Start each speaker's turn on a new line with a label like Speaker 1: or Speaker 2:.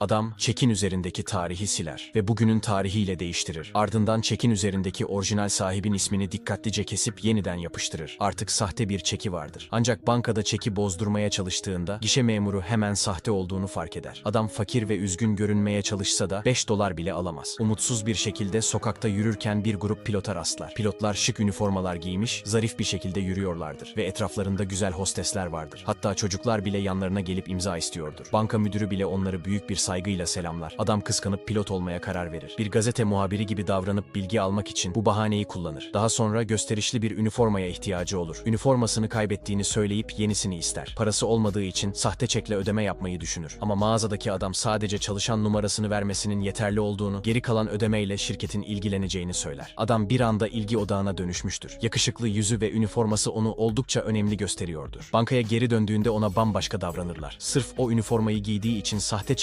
Speaker 1: Adam çekin üzerindeki tarihi siler ve bugünün tarihiyle değiştirir. Ardından çekin üzerindeki orijinal sahibin ismini dikkatlice kesip yeniden yapıştırır. Artık sahte bir çeki vardır. Ancak bankada çeki bozdurmaya çalıştığında gişe memuru hemen sahte olduğunu fark eder. Adam fakir ve üzgün görünmeye çalışsa da 5 dolar bile alamaz. Umutsuz bir şekilde sokakta yürürken bir grup pilota rastlar. Pilotlar şık üniformalar giymiş, zarif bir şekilde yürüyorlardır ve etraflarında güzel hostesler vardır. Hatta çocuklar bile yanlarına gelip imza istiyordur. Banka müdürü bile onları büyük bir saygıyla selamlar. Adam kıskanıp pilot olmaya karar verir. Bir gazete muhabiri gibi davranıp bilgi almak için bu bahaneyi kullanır. Daha sonra gösterişli bir üniformaya ihtiyacı olur. Üniformasını kaybettiğini söyleyip yenisini ister. Parası olmadığı için sahte çekle ödeme yapmayı düşünür. Ama mağazadaki adam sadece çalışan numarasını vermesinin yeterli olduğunu, geri kalan ödemeyle şirketin ilgileneceğini söyler. Adam bir anda ilgi odağına dönüşmüştür. Yakışıklı yüzü ve üniforması onu oldukça önemli gösteriyordur. Bankaya geri döndüğünde ona bambaşka davranırlar. Sırf o üniformayı giydiği için sahte